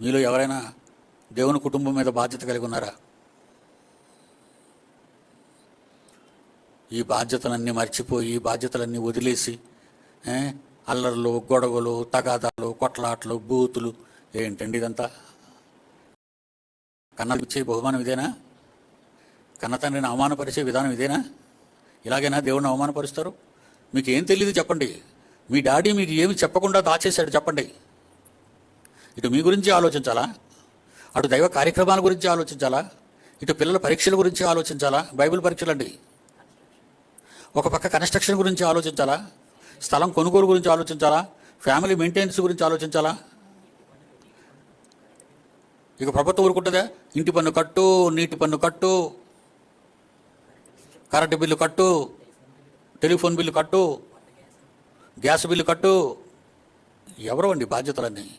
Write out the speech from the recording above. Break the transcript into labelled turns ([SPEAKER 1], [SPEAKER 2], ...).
[SPEAKER 1] మీలో ఎవరైనా దేవుని కుటుంబం మీద బాధ్యత కలిగి ఉన్నారా? ఈ బాధ్యతలన్నీ మర్చిపోయి ఈ బాధ్యతలన్నీ వదిలేసి అల్లర్లు గొడవలు తగాదాలు కొట్లాట్లు బూతులు ఏంటండి ఇదంతా? కన్న ఇచ్చే బహుమానం ఇదేనా? కన్న తండ్రిని అవమానపరిచే విధానం ఇదేనా? ఇలాగైనా దేవుడిని అవమానపరుస్తారు? మీకు ఏం తెలియదు చెప్పండి. మీ డాడీ మీకు ఏమి చెప్పకుండా దాచేశాడు చెప్పండి. ఇటు మీ గురించి ఆలోచించాలా? అటు దైవ కార్యక్రమాల గురించి ఆలోచించాలా? ఇటు పిల్లల పరీక్షల గురించి ఆలోచించాలా? బైబిల్ పరీక్షలు అండి ఒక పక్క కన్స్ట్రక్షన్ గురించి ఆలోచించాలా? స్థలం కొనుగోలు గురించి ఆలోచించాలా? ఫ్యామిలీ మెయింటెనెన్స్ గురించి ఆలోచించాలా? ఇక ప్రభుత్వం ఊరుకుంటుందా? ఇంటి పన్ను కట్టు నీటి పన్ను కట్టు కరెంటు బిల్లు కట్టు టెలిఫోన్ బిల్లు కట్టు గ్యాస్ బిల్లు కట్టు. ఎవరు అండి బాధ్యతలన్నీ?